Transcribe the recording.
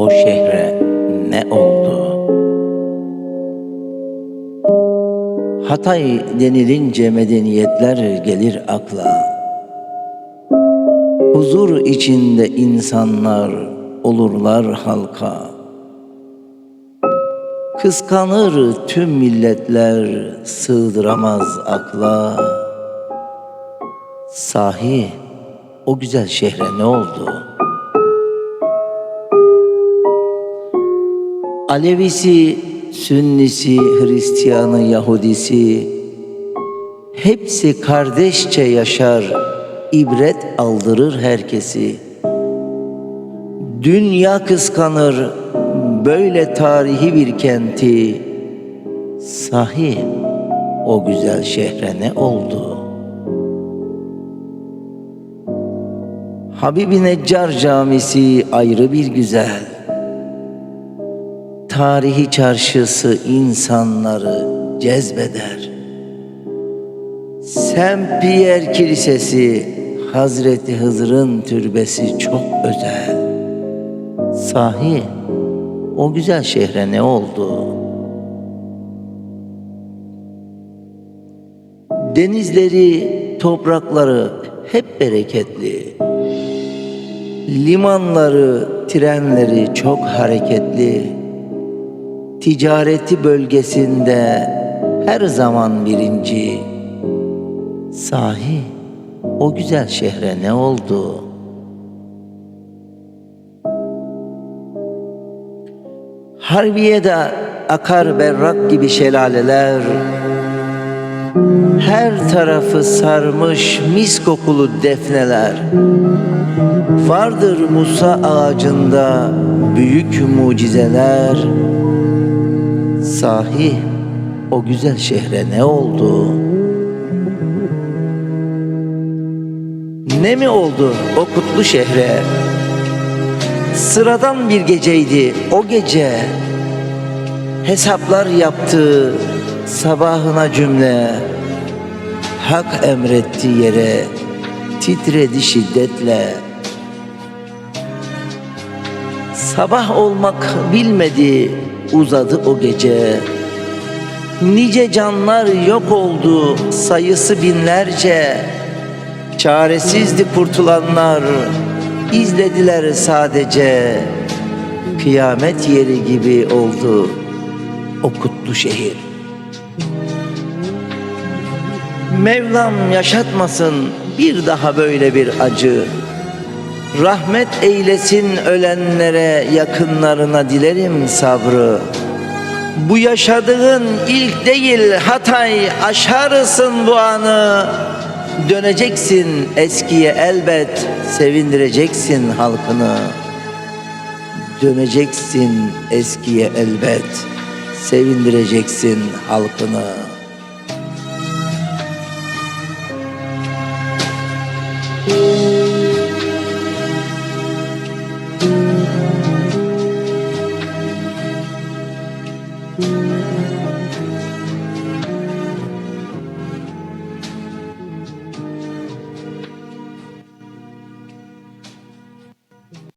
o şehre ne oldu? Hatay denilince medeniyetler gelir akla. Huzur içinde insanlar olurlar halka. Kıskanır tüm milletler sığdıramaz akla. Sahi o güzel şehre ne oldu? Alevisi, Sünnisi, Hristiyanı, Yahudisi hepsi kardeşçe yaşar, ibret aldırır herkesi. Dünya kıskanır böyle tarihi bir kenti. Sahi o güzel şehre ne oldu? Habibi Neccar Camisi ayrı bir güzel. Tarihi çarşısı insanları cezbeder. Saint Pierre Kilisesi Hazreti Hızır'ın türbesi çok özel. Sahi o güzel şehre ne oldu? Denizleri, toprakları hep bereketli. Limanları, trenleri çok hareketli. Ticareti bölgesinde her zaman birinci. Sahi o güzel şehre ne oldu? Harbiye'de akar berrak gibi şelaleler Her tarafı sarmış mis kokulu defneler Vardır Musa ağacında büyük mucizeler Sahi o güzel şehre ne oldu? Ne mi oldu o kutlu şehre? Sıradan bir geceydi o gece Hesaplar yaptı sabahına cümle Hak emretti yere titredi şiddetle Sabah olmak bilmedi uzadı o gece. Nice canlar yok oldu sayısı binlerce. Çaresizdi kurtulanlar izlediler sadece. Kıyamet yeri gibi oldu o kutlu şehir. Mevlam yaşatmasın bir daha böyle bir acı Rahmet eylesin ölenlere, yakınlarına dilerim sabrı. Bu yaşadığın ilk değil Hatay aşarısın bu anı. Döneceksin eskiye elbet, sevindireceksin halkını. Döneceksin eskiye elbet, sevindireceksin halkını. Müzik